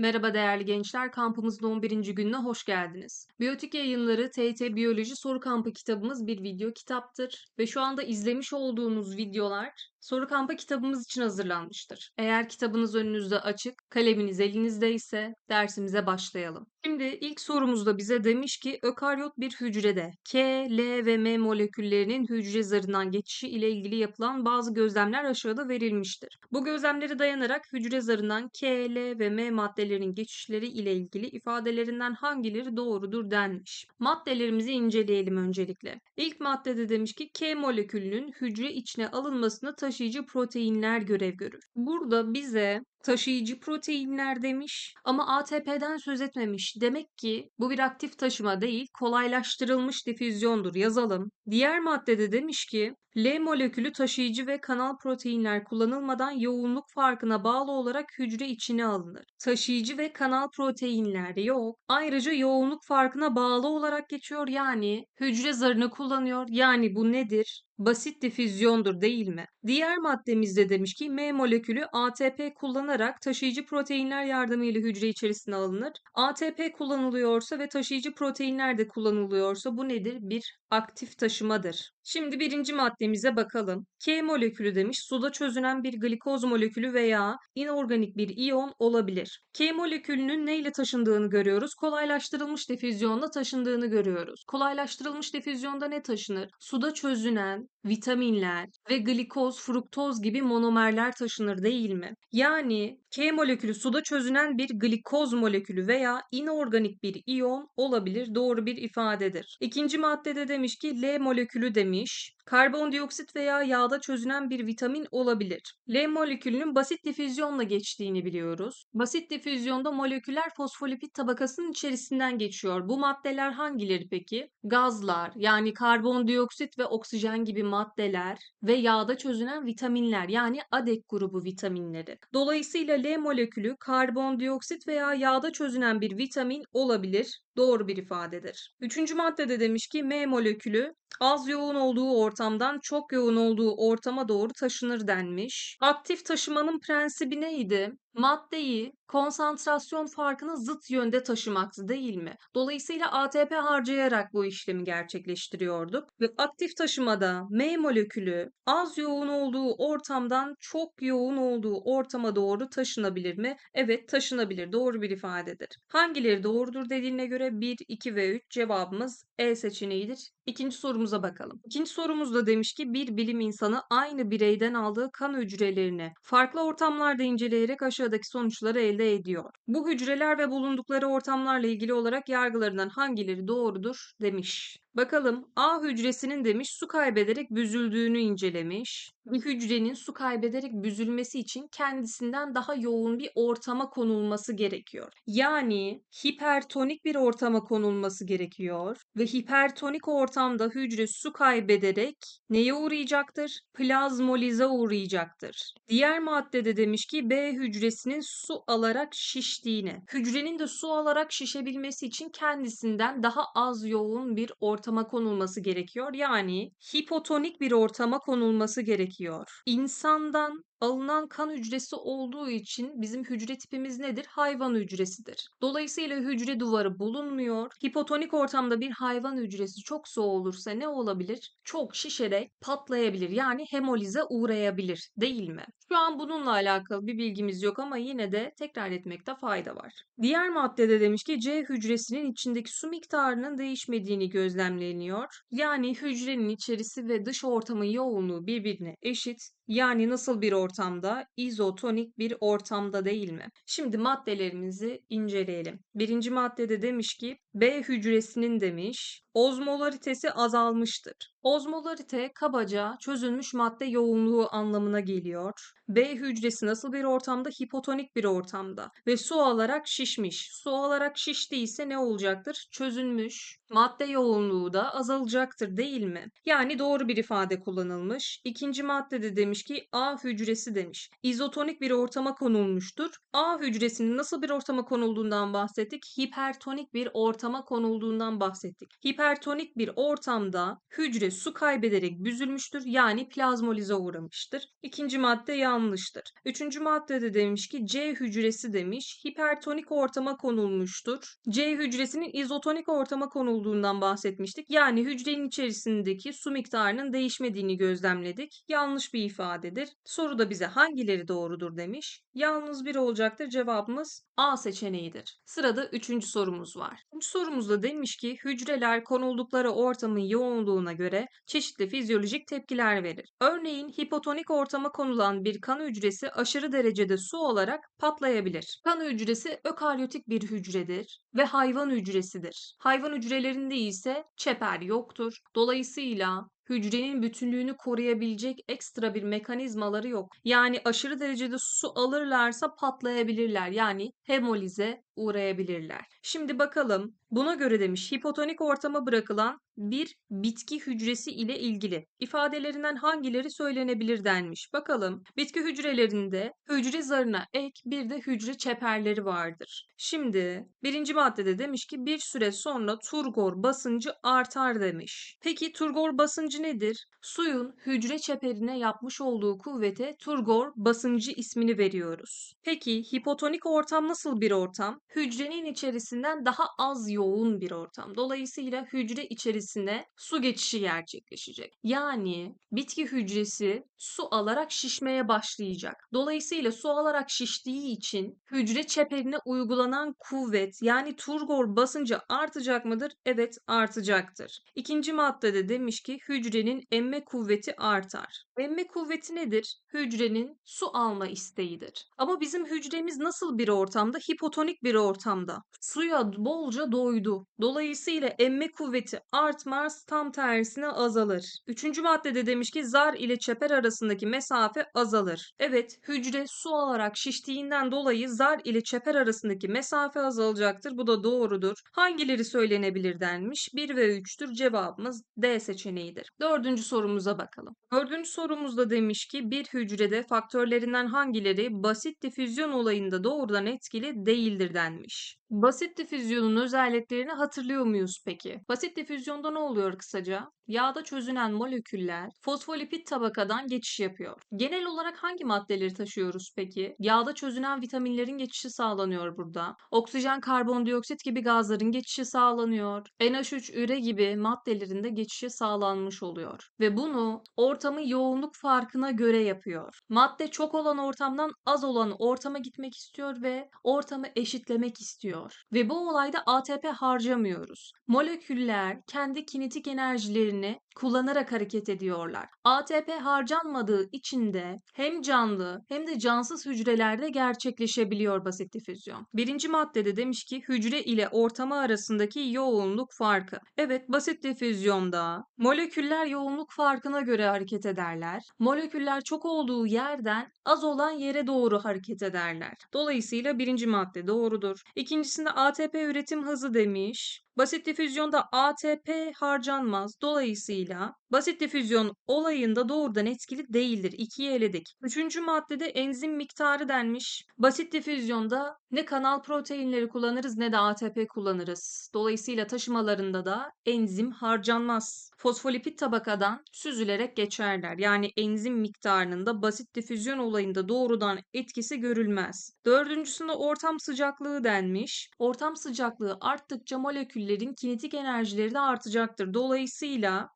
Merhaba değerli gençler, kampımızın 11. gününe hoş geldiniz. Biyotik yayınları TYT Biyoloji Soru Kampı kitabımız bir video kitaptır ve şu anda izlemiş olduğunuz videolar soru kampı kitabımız için hazırlanmıştır. Eğer kitabınız önünüzde açık, kaleminiz elinizde ise dersimize başlayalım. Şimdi ilk sorumuzda bize demiş ki ökaryot bir hücrede K, L ve M moleküllerinin hücre zarından geçişi ile ilgili yapılan bazı gözlemler aşağıda verilmiştir. Bu gözlemlere dayanarak hücre zarından K, L ve M maddelerinin geçişleri ile ilgili ifadelerinden hangileri doğrudur denmiş. Maddelerimizi inceleyelim öncelikle. İlk maddede demiş ki K molekülünün hücre içine alınmasını taşıyıcı proteinler görev görür. Burada bize taşıyıcı proteinler demiş ama ATP'den söz etmemiş. Demek ki bu bir aktif taşıma değil, kolaylaştırılmış difüzyondur. Yazalım. Diğer maddede demiş ki L molekülü taşıyıcı ve kanal proteinler kullanılmadan yoğunluk farkına bağlı olarak hücre içine alınır. Taşıyıcı ve kanal proteinler yok. Ayrıca yoğunluk farkına bağlı olarak geçiyor yani hücre zarını kullanıyor. Yani bu nedir? Basit difüzyondur değil mi? Diğer maddemizde demiş ki M molekülü ATP kullanarak taşıyıcı proteinler yardımıyla hücre içerisine alınır. ATP kullanılıyorsa ve taşıyıcı proteinler de kullanılıyorsa bu nedir? Bir aktif taşımadır. Şimdi birinci maddemize bakalım. K molekülü demiş suda çözünen bir glikoz molekülü veya inorganik bir iyon olabilir. K molekülünün neyle taşındığını görüyoruz. Kolaylaştırılmış difüzyonda taşındığını görüyoruz. Kolaylaştırılmış difüzyonda ne taşınır? Suda çözünen vitaminler ve glikoz, fruktoz gibi monomerler taşınır değil mi? Yani K molekülü suda çözünen bir glikoz molekülü veya inorganik bir iyon olabilir. Doğru bir ifadedir. İkinci maddede demiş ki L molekülü demiş. Karbondioksit veya yağda çözünen bir vitamin olabilir. L molekülünün basit difüzyonla geçtiğini biliyoruz. Basit difüzyonda moleküler fosfolipid tabakasının içerisinden geçiyor. Bu maddeler hangileri peki? Gazlar yani karbondioksit ve oksijen gibi maddeler ve yağda çözünen vitaminler yani ADEK grubu vitaminleri. Dolayısıyla L molekülü karbondioksit veya yağda çözünen bir vitamin olabilir. Doğru bir ifadedir. Üçüncü maddede demiş ki M molekülü az yoğun olduğu ortamdan çok yoğun olduğu ortama doğru taşınır denmiş. Aktif taşımanın prensibi neydi? Maddeyi konsantrasyon farkını zıt yönde taşımaktı değil mi? Dolayısıyla ATP harcayarak bu işlemi gerçekleştiriyorduk ve aktif taşımada M molekülü az yoğun olduğu ortamdan çok yoğun olduğu ortama doğru taşınabilir mi? Evet taşınabilir. Doğru bir ifadedir. Hangileri doğrudur dediğine göre 1, 2 ve 3 cevabımız E seçeneğidir. İkinci sorumuza bakalım. İkinci sorumuzda demiş ki bir bilim insanı aynı bireyden aldığı kan hücrelerini farklı ortamlarda inceleyerek aşağıdaki sonuçları elde ediyor. Bu hücreler ve bulundukları ortamlarla ilgili olarak yargılarından hangileri doğrudur demiş. Bakalım A hücresinin demiş su kaybederek büzüldüğünü incelemiş. Bir hücrenin su kaybederek büzülmesi için kendisinden daha yoğun bir ortama konulması gerekiyor. Yani hipertonik bir ortama konulması gerekiyor ve hipertonik ortamda hücre su kaybederek neye uğrayacaktır? Plazmolize uğrayacaktır. Diğer maddede demiş ki B hücresinin su alarak şiştiğini. Hücrenin de su alarak şişebilmesi için kendisinden daha az yoğun bir ortam ortama konulması gerekiyor. Yani hipotonik bir ortama konulması gerekiyor. İnsandan alınan kan hücresi olduğu için bizim hücre tipimiz nedir? Hayvan hücresidir. Dolayısıyla hücre duvarı bulunmuyor. Hipotonik ortamda bir hayvan hücresi çok soğuk olursa ne olabilir? Çok şişerek patlayabilir. Yani hemolize uğrayabilir değil mi? Şu an bununla alakalı bir bilgimiz yok ama yine de tekrar etmekte fayda var. Diğer maddede demiş ki C hücresinin içindeki su miktarının değişmediğini gözlemleniyor. Yani hücrenin içerisi ve dış ortamın yoğunluğu birbirine eşit. Yani nasıl bir ortamda? İzotonik bir ortamda değil mi? Şimdi maddelerimizi inceleyelim. Birinci maddede demiş ki B hücresinin demiş ozmolaritesi azalmıştır. Ozmolarite kabaca çözülmüş madde yoğunluğu anlamına geliyor. B hücresi nasıl bir ortamda? Hipotonik bir ortamda ve su alarak şişmiş. Su alarak şiştiyse ne olacaktır? Çözülmüş madde yoğunluğu da azalacaktır değil mi? Yani doğru bir ifade kullanılmış. İkinci maddede demiş ki A hücresi demiş. İzotonik bir ortama konulmuştur. A hücresinin nasıl bir ortama konulduğundan bahsettik. Hipertonik bir ortama konulduğundan bahsettik. Hipertonik bir ortamda hücre su kaybederek büzülmüştür yani plazmolize uğramıştır. İkinci madde yanlıştır. Üçüncü maddede demiş ki C hücresi demiş hipertonik ortama konulmuştur. C hücresinin izotonik ortama konulduğundan bahsetmiştik. Yani hücrenin içerisindeki su miktarının değişmediğini gözlemledik. Yanlış bir ifadedir. Soruda bize hangileri doğrudur demiş. Yalnız bir olacaktır. Cevabımız A seçeneğidir. Sırada üçüncü sorumuz var. Üçüncü sorumuzda demiş ki hücreler konuldukları ortamın yoğunluğuna göre çeşitli fizyolojik tepkiler verir. Örneğin hipotonik ortama konulan bir kan hücresi aşırı derecede su olarak patlayabilir. Kan hücresi ökaryotik bir hücredir ve hayvan hücresidir. Hayvan hücrelerinde ise çeper yoktur. Dolayısıyla hücrenin bütünlüğünü koruyabilecek ekstra bir mekanizmaları yok. Yani aşırı derecede su alırlarsa patlayabilirler. Yani hemolize uğrayabilirler. Şimdi bakalım buna göre demiş hipotonik ortama bırakılan bir bitki hücresi ile ilgili ifadelerinden hangileri söylenebilir denmiş. Bakalım bitki hücrelerinde hücre zarına ek bir de hücre çeperleri vardır. Şimdi birinci maddede demiş ki bir süre sonra turgor basıncı artar demiş. Peki turgor basıncı nedir? Suyun hücre çeperine yapmış olduğu kuvvete turgor basıncı ismini veriyoruz. Peki hipotonik ortam nasıl bir ortam? Hücrenin içerisinden daha az yoğun bir ortam. Dolayısıyla hücre içerisine su geçişi gerçekleşecek. Yani bitki hücresi su alarak şişmeye başlayacak. Dolayısıyla su alarak şiştiği için hücre çeperine uygulanan kuvvet yani turgor basıncı artacak mıdır? Evet artacaktır. İkinci maddede demiş ki hücrenin emme kuvveti artar. Emme kuvveti nedir? Hücrenin su alma isteğidir. Ama bizim hücremiz nasıl bir ortamda? Hipotonik bir ortamda. Suya bolca doydu. Dolayısıyla emme kuvveti artmaz, tam tersine azalır. Üçüncü maddede demiş ki zar ile çeper arasındaki mesafe azalır. Evet, hücre su alarak şiştiğinden dolayı zar ile çeper arasındaki mesafe azalacaktır. Bu da doğrudur. Hangileri söylenebilir denmiş? 1 ve 3'tür. Cevabımız D seçeneğidir. Dördüncü sorumuza bakalım. Dördüncü sorumuzda demiş ki bir hücrede faktörlerinden hangileri basit difüzyon olayında doğrudan etkili değildir denmiş. Basit difüzyonun özelliklerini hatırlıyor muyuz peki? Basit difüzyonda ne oluyor kısaca? Yağda çözünen moleküller fosfolipid tabakadan geçiş yapıyor. Genel olarak hangi maddeleri taşıyoruz peki? Yağda çözünen vitaminlerin geçişi sağlanıyor burada. Oksijen, karbondioksit gibi gazların geçişi sağlanıyor. NH3, üre gibi maddelerin de geçişi sağlanmış oluyor. Ve bunu ortamın yoğunluk farkına göre yapıyor. Madde çok olan ortamdan az olan ortama gitmek istiyor ve ortamı eşitlemek istiyor. Ve bu olayda ATP harcamıyoruz. Moleküller kendi kinetik enerjilerini kullanarak hareket ediyorlar. ATP harcanmadığı için de hem canlı hem de cansız hücrelerde gerçekleşebiliyor basit difüzyon. Birinci maddede demiş ki hücre ile ortama arasındaki yoğunluk farkı. Evet basit difüzyonda moleküller yoğunluk farkına göre hareket ederler. Moleküller çok olduğu yerden az olan yere doğru hareket ederler. Dolayısıyla birinci madde doğrudur. İkincisinde ATP üretim hızı demiş. Basit difüzyonda ATP harcanmaz. Dolayısıyla basit difüzyon olayında doğrudan etkili değildir. İkiye eledik. Üçüncü maddede enzim miktarı denmiş. Basit difüzyonda ne kanal proteinleri kullanırız ne de ATP kullanırız. Dolayısıyla taşımalarında da enzim harcanmaz. Fosfolipid tabakadan süzülerek geçerler. Yani enzim miktarının da basit difüzyon olayında doğrudan etkisi görülmez. Dördüncüsünde ortam sıcaklığı denmiş. Ortam sıcaklığı arttıkça moleküllerin kinetik enerjileri de artacaktır. Dolayısıyla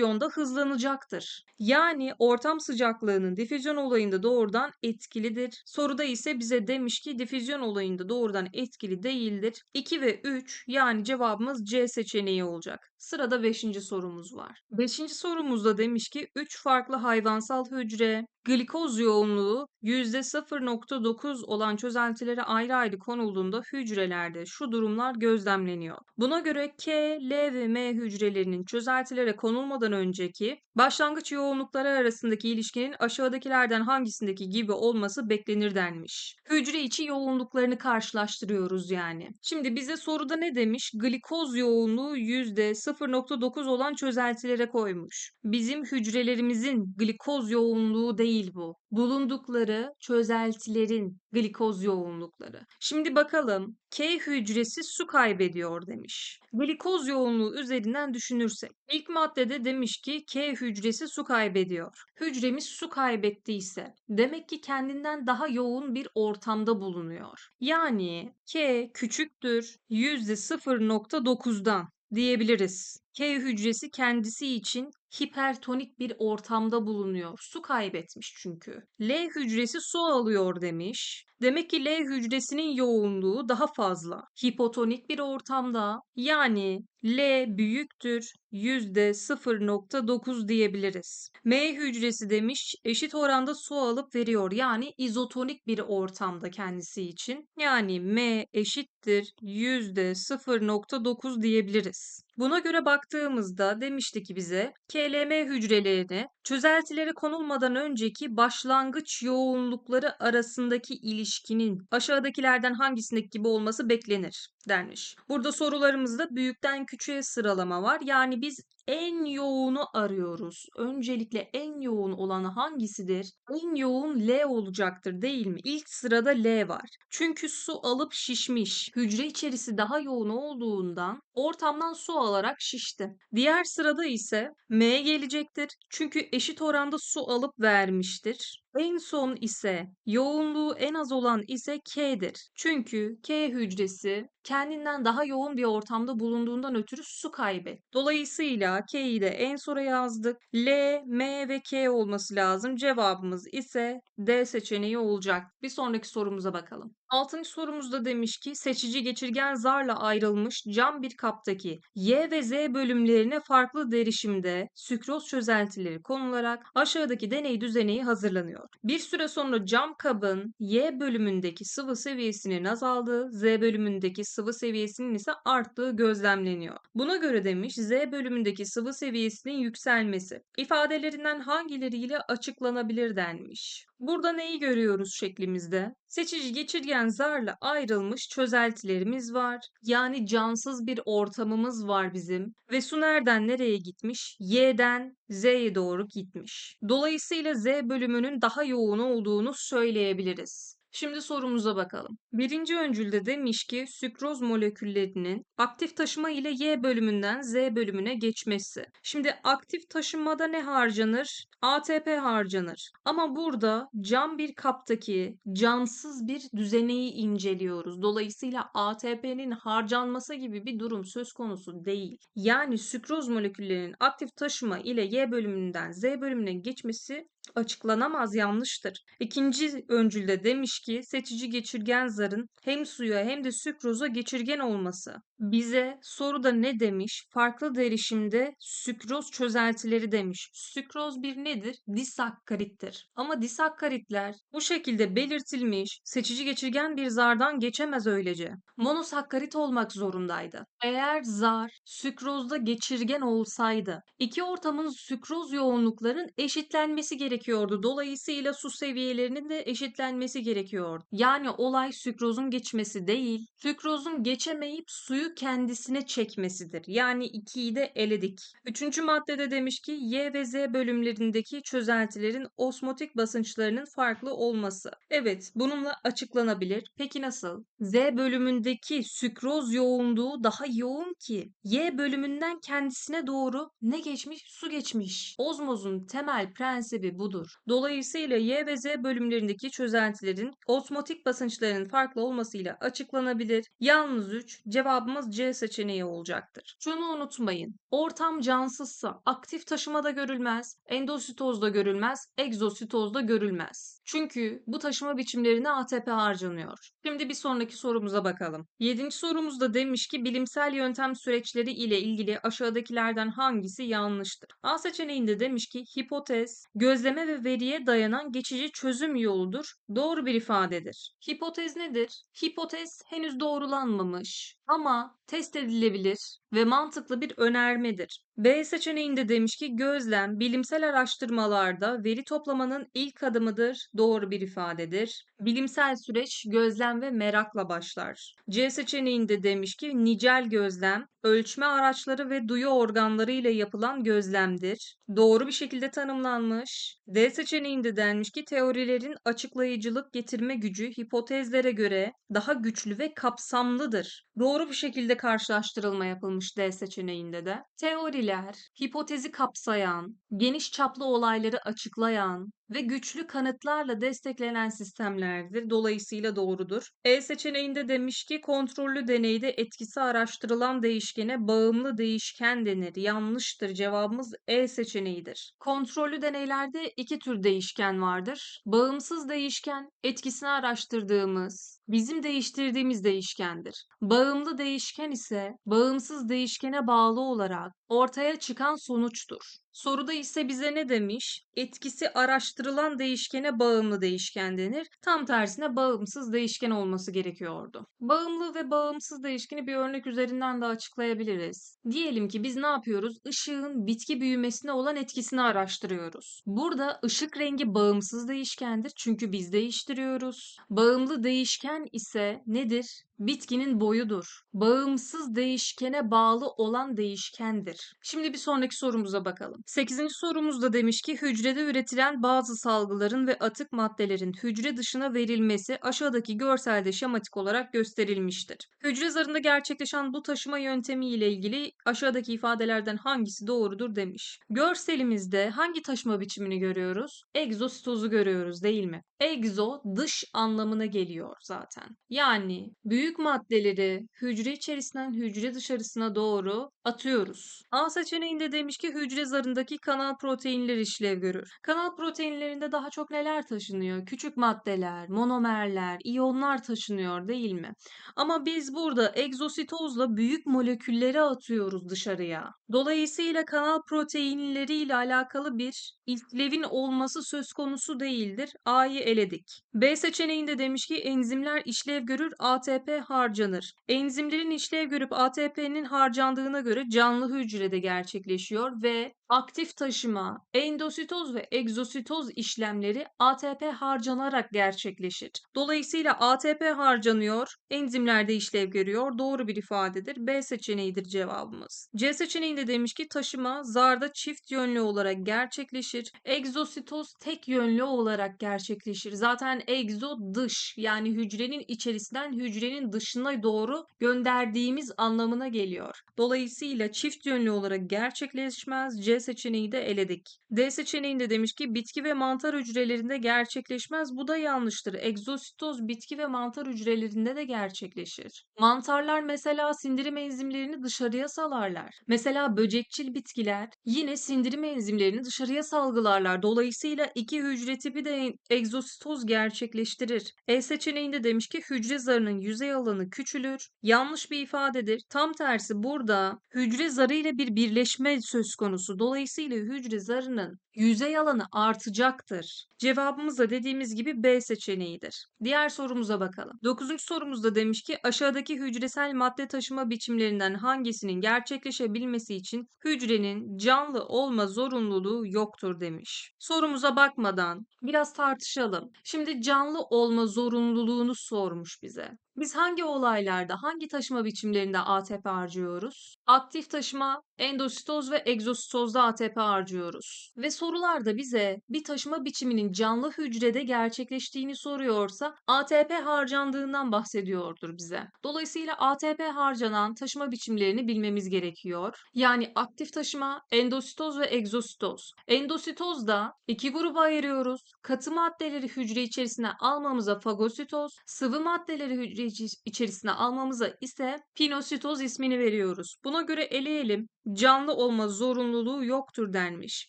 difüzyonda hızlanacaktır. Yani ortam sıcaklığının difüzyon olayında doğrudan etkilidir. Soruda ise bize demiş ki difüzyon olayında doğrudan etkili değildir. 2 ve 3 yani cevabımız C seçeneği olacak. Sırada 5. sorumuz var. 5. sorumuzda demiş ki 3 farklı hayvansal hücre glikoz yoğunluğu %0.9 olan çözeltilere ayrı ayrı konulduğunda hücrelerde şu durumlar gözlemleniyor. Buna göre K, L ve M hücrelerinin çözeltilere konulmadan önceki başlangıç yoğunlukları arasındaki ilişkinin aşağıdakilerden hangisindeki gibi olması beklenir denmiş. Hücre içi yoğunluklarını karşılaştırıyoruz yani. Şimdi bize soruda ne demiş? Glikoz yoğunluğu %0 %0.9 olan çözeltilere koymuş. Bizim hücrelerimizin glikoz yoğunluğu değil bu. Bulundukları çözeltilerin glikoz yoğunlukları. Şimdi bakalım K hücresi su kaybediyor demiş. Glikoz yoğunluğu üzerinden düşünürsek. ilk maddede demiş ki K hücresi su kaybediyor. Hücremiz su kaybettiyse demek ki kendinden daha yoğun bir ortamda bulunuyor. Yani K küçüktür %0.9'dan diyebiliriz. K hücresi kendisi için hipertonik bir ortamda bulunuyor. Su kaybetmiş çünkü. L hücresi su alıyor demiş. Demek ki L hücresinin yoğunluğu daha fazla. Hipotonik bir ortamda yani L büyüktür %0.9 diyebiliriz. M hücresi demiş eşit oranda su alıp veriyor. Yani izotonik bir ortamda kendisi için. Yani M eşittir %0.9 diyebiliriz. Buna göre baktığımızda demişti ki bize KLM hücrelerini çözeltilere konulmadan önceki başlangıç yoğunlukları arasındaki ilişkinin aşağıdakilerden hangisindeki gibi olması beklenir denmiş. Burada sorularımızda büyükten küçüğe sıralama var. Yani biz en yoğunu arıyoruz. Öncelikle en yoğun olan hangisidir? En yoğun L olacaktır değil mi? İlk sırada L var. Çünkü su alıp şişmiş. Hücre içerisi daha yoğun olduğundan ortamdan su alarak şişti. Diğer sırada ise M gelecektir. Çünkü eşit oranda su alıp vermiştir. En son ise yoğunluğu en az olan ise K'dir. Çünkü K hücresi kendinden daha yoğun bir ortamda bulunduğundan ötürü su kaybet. Dolayısıyla K'yi de en sona yazdık. L, M ve K olması lazım. Cevabımız ise D seçeneği olacak. Bir sonraki sorumuza bakalım. Altıncı sorumuzda demiş ki seçici geçirgen zarla ayrılmış cam bir kaptaki Y ve Z bölümlerine farklı derişimde sükroz çözeltileri konularak aşağıdaki deney düzeneği hazırlanıyor. Bir süre sonra cam kabın Y bölümündeki sıvı seviyesinin azaldığı, Z bölümündeki sıvı seviyesinin ise arttığı gözlemleniyor. Buna göre demiş Z bölümündeki sıvı seviyesinin yükselmesi ifadelerinden hangileriyle açıklanabilir denmiş. Burada neyi görüyoruz şeklimizde? Seçici geçirgen zarla ayrılmış çözeltilerimiz var. Yani cansız bir ortamımız var bizim. Ve su nereden nereye gitmiş? Y'den Z'ye doğru gitmiş. Dolayısıyla Z bölümünün daha yoğun olduğunu söyleyebiliriz. Şimdi sorumuza bakalım. Birinci öncülde demiş ki sükroz moleküllerinin aktif taşıma ile Y bölümünden Z bölümüne geçmesi. Şimdi aktif taşımada ne harcanır? ATP harcanır. Ama burada cam bir kaptaki cansız bir düzeneyi inceliyoruz. Dolayısıyla ATP'nin harcanması gibi bir durum söz konusu değil. Yani sükroz moleküllerinin aktif taşıma ile Y bölümünden Z bölümüne geçmesi açıklanamaz yanlıştır. İkinci öncülde demiş ki seçici geçirgen zarın hem suya hem de sükroza geçirgen olması. Bize soruda ne demiş? Farklı derişimde sükroz çözeltileri demiş. Sükroz bir nedir? Disakkarittir. Ama disakkaritler bu şekilde belirtilmiş seçici geçirgen bir zardan geçemez öylece. Monosakkarit olmak zorundaydı. Eğer zar sükrozda geçirgen olsaydı iki ortamın sükroz yoğunlukların eşitlenmesi gerekiyordu. Dolayısıyla su seviyelerinin de eşitlenmesi gerekiyordu. Yani olay sükrozun geçmesi değil, sükrozun geçemeyip suyu kendisine çekmesidir. Yani ikiyi de eledik. Üçüncü maddede demiş ki Y ve Z bölümlerindeki çözeltilerin osmotik basınçlarının farklı olması. Evet bununla açıklanabilir. Peki nasıl? Z bölümündeki sükroz yoğunluğu daha yoğun ki Y bölümünden kendisine doğru ne geçmiş? Su geçmiş. Ozmozun temel prensibi budur. Dolayısıyla Y ve Z bölümlerindeki çözeltilerin osmotik basınçlarının farklı olmasıyla açıklanabilir. Yalnız 3 cevabımız C seçeneği olacaktır. Şunu unutmayın. Ortam cansızsa aktif taşımada görülmez, endositozda görülmez, egzositozda görülmez. Çünkü bu taşıma biçimlerine ATP harcanıyor. Şimdi bir sonraki sorumuza bakalım. Yedinci sorumuzda demiş ki bilimsel yöntem süreçleri ile ilgili aşağıdakilerden hangisi yanlıştır? A seçeneğinde demiş ki hipotez, gözleme ve veriye dayanan geçici çözüm yoludur. Doğru bir ifadedir. Hipotez nedir? Hipotez henüz doğrulanmamış ama test edilebilir ve mantıklı bir önermedir. B seçeneğinde demiş ki gözlem bilimsel araştırmalarda veri toplamanın ilk adımıdır. Doğru bir ifadedir. Bilimsel süreç gözlem ve merakla başlar. C seçeneğinde demiş ki nicel gözlem ölçme araçları ve duyu organları ile yapılan gözlemdir. Doğru bir şekilde tanımlanmış. D seçeneğinde denmiş ki teorilerin açıklayıcılık getirme gücü hipotezlere göre daha güçlü ve kapsamlıdır. Doğru bir şekilde karşılaştırılma yapılmış D seçeneğinde de. Teoriler, hipotezi kapsayan, geniş çaplı olayları açıklayan, ve güçlü kanıtlarla desteklenen sistemlerdir. Dolayısıyla doğrudur. E seçeneğinde demiş ki kontrollü deneyde etkisi araştırılan değişkene bağımlı değişken denir. Yanlıştır. Cevabımız E seçeneğidir. Kontrollü deneylerde iki tür değişken vardır. Bağımsız değişken etkisini araştırdığımız, bizim değiştirdiğimiz değişkendir. Bağımlı değişken ise bağımsız değişkene bağlı olarak ortaya çıkan sonuçtur. Soruda ise bize ne demiş? Etkisi araştırılan değişkene bağımlı değişken denir. Tam tersine bağımsız değişken olması gerekiyordu. Bağımlı ve bağımsız değişkeni bir örnek üzerinden de açıklayabiliriz. Diyelim ki biz ne yapıyoruz? Işığın bitki büyümesine olan etkisini araştırıyoruz. Burada ışık rengi bağımsız değişkendir çünkü biz değiştiriyoruz. Bağımlı değişken ise nedir? Bitkinin boyudur. Bağımsız değişkene bağlı olan değişkendir. Şimdi bir sonraki sorumuza bakalım. 8. sorumuzda demiş ki hücrede üretilen bazı salgıların ve atık maddelerin hücre dışına verilmesi aşağıdaki görselde şematik olarak gösterilmiştir. Hücre zarında gerçekleşen bu taşıma yöntemi ile ilgili aşağıdaki ifadelerden hangisi doğrudur demiş. Görselimizde hangi taşıma biçimini görüyoruz? Egzositozu görüyoruz değil mi? Egzo dış anlamına geliyor zaten. Yani büyük büyük maddeleri hücre içerisinden hücre dışarısına doğru atıyoruz. A seçeneğinde demiş ki hücre zarındaki kanal proteinler işlev görür. Kanal proteinlerinde daha çok neler taşınıyor? Küçük maddeler, monomerler, iyonlar taşınıyor değil mi? Ama biz burada egzositozla büyük molekülleri atıyoruz dışarıya. Dolayısıyla kanal proteinleri ile alakalı bir işlevin olması söz konusu değildir. A'yı eledik. B seçeneğinde demiş ki enzimler işlev görür, ATP harcanır. Enzimlerin işlev görüp ATP'nin harcandığına göre canlı hücrede gerçekleşiyor ve aktif taşıma, endositoz ve egzositoz işlemleri ATP harcanarak gerçekleşir. Dolayısıyla ATP harcanıyor, enzimlerde işlev görüyor. Doğru bir ifadedir. B seçeneğidir cevabımız. C seçeneğinde demiş ki taşıma zarda çift yönlü olarak gerçekleşir. Egzositoz tek yönlü olarak gerçekleşir. Zaten egzo dış yani hücrenin içerisinden hücrenin dışına doğru gönderdiğimiz anlamına geliyor. Dolayısıyla çift yönlü olarak gerçekleşmez. C seçeneği de eledik. D seçeneğinde demiş ki bitki ve mantar hücrelerinde gerçekleşmez. Bu da yanlıştır. Egzositoz bitki ve mantar hücrelerinde de gerçekleşir. Mantarlar mesela sindirim enzimlerini dışarıya salarlar. Mesela böcekçil bitkiler yine sindirim enzimlerini dışarıya salgılarlar. Dolayısıyla iki hücre tipi de egzositoz gerçekleştirir. E seçeneğinde demiş ki hücre zarının yüzey alanı küçülür. Yanlış bir ifadedir. Tam tersi burada hücre zarı ile bir birleşme söz konusu. Dolayısıyla hücre zarının yüzey alanı artacaktır. Cevabımız da dediğimiz gibi B seçeneğidir. Diğer sorumuza bakalım. 9. sorumuzda demiş ki aşağıdaki hücresel madde taşıma biçimlerinden hangisinin gerçekleşebilmesi için hücrenin canlı olma zorunluluğu yoktur demiş. Sorumuza bakmadan biraz tartışalım. Şimdi canlı olma zorunluluğunu sormuş bize. Biz hangi olaylarda, hangi taşıma biçimlerinde ATP harcıyoruz? Aktif taşıma, endositoz ve egzositozda ATP harcıyoruz. Ve sorularda bize bir taşıma biçiminin canlı hücrede gerçekleştiğini soruyorsa ATP harcandığından bahsediyordur bize. Dolayısıyla ATP harcanan taşıma biçimlerini bilmemiz gerekiyor. Yani aktif taşıma, endositoz ve egzositoz. Endositozda iki gruba ayırıyoruz. Katı maddeleri hücre içerisine almamıza fagositoz, sıvı maddeleri hücre içerisine almamıza ise pinositoz ismini veriyoruz. Buna göre eleyelim canlı olma zorunluluğu yoktur denmiş.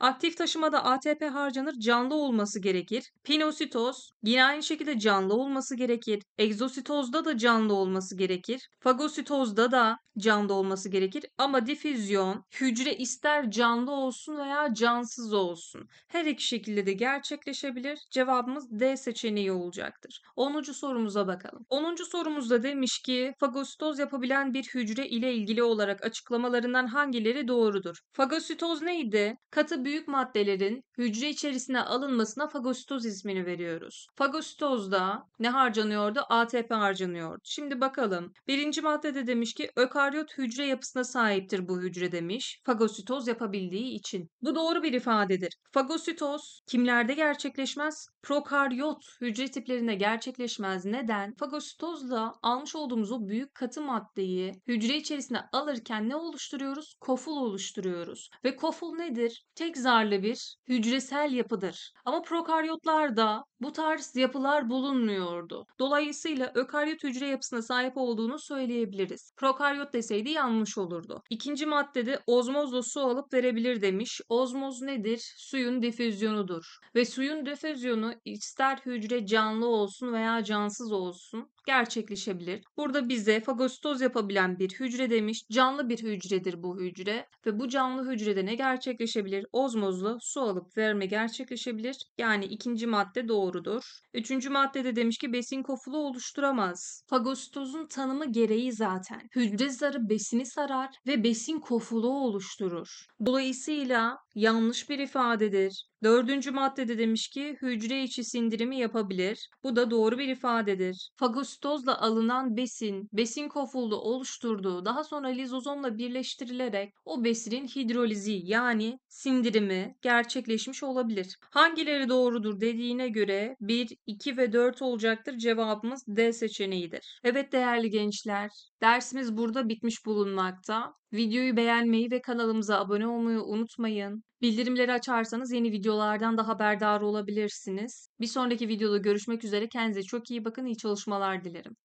Aktif taşımada ATP harcanır, canlı olması gerekir. Pinositoz yine aynı şekilde canlı olması gerekir. Egzositozda da canlı olması gerekir. Fagositozda da canlı olması gerekir. Ama difüzyon hücre ister canlı olsun veya cansız olsun. Her iki şekilde de gerçekleşebilir. Cevabımız D seçeneği olacaktır. 10. sorumuza bakalım. 10. sorumuzda demiş ki fagositoz yapabilen bir hücre ile ilgili olarak açıklamalarından hangileri doğrudur? Fagositoz neydi? Katı büyük maddelerin hücre içerisine alınmasına fagositoz ismini veriyoruz. Fagositozda ne harcanıyordu? ATP harcanıyordu. Şimdi bakalım. Birinci maddede demiş ki ökaryot hücre yapısına sahiptir bu hücre demiş. Fagositoz yapabildiği için. Bu doğru bir ifadedir. Fagositoz kimlerde gerçekleşmez? Prokaryot hücre tiplerinde gerçekleşmez. Neden? Fagositozla almış olduğumuz o büyük katı maddeyi hücre içerisine alırken ne oluşturuyoruz? Koful oluşturuyoruz. Ve koful nedir? Tek zarlı bir hücresel yapıdır. Ama prokaryotlarda bu tarz yapılar bulunmuyordu. Dolayısıyla ökaryot hücre yapısına sahip olduğunu söyleyebiliriz. Prokaryot deseydi yanlış olurdu. İkinci maddede ozmozla su alıp verebilir demiş. Ozmoz nedir? Suyun difüzyonudur. Ve suyun difüzyonu ister hücre canlı olsun veya cansız olsun gerçekleşebilir. Burada bize fagositoz yapabilen bir hücre demiş. Canlı bir hücredir bu hücre ve bu canlı hücrede ne gerçekleşebilir? Ozmozla su alıp verme gerçekleşebilir. Yani ikinci madde doğrudur. Üçüncü maddede demiş ki besin kofulu oluşturamaz. Fagositozun tanımı gereği zaten. Hücre zarı besini sarar ve besin kofulu oluşturur. Dolayısıyla yanlış bir ifadedir. Dördüncü maddede demiş ki hücre içi sindirimi yapabilir. Bu da doğru bir ifadedir. Fagositozla alınan besin, besin kofulda oluşturduğu daha sonra lizozomla birleştirilerek o besinin hidrolizi yani sindirimi gerçekleşmiş olabilir. Hangileri doğrudur dediğine göre 1, 2 ve 4 olacaktır. Cevabımız D seçeneğidir. Evet değerli gençler, dersimiz burada bitmiş bulunmakta. Videoyu beğenmeyi ve kanalımıza abone olmayı unutmayın. Bildirimleri açarsanız yeni videolardan da haberdar olabilirsiniz. Bir sonraki videoda görüşmek üzere. Kendinize çok iyi bakın. İyi çalışmalar dilerim.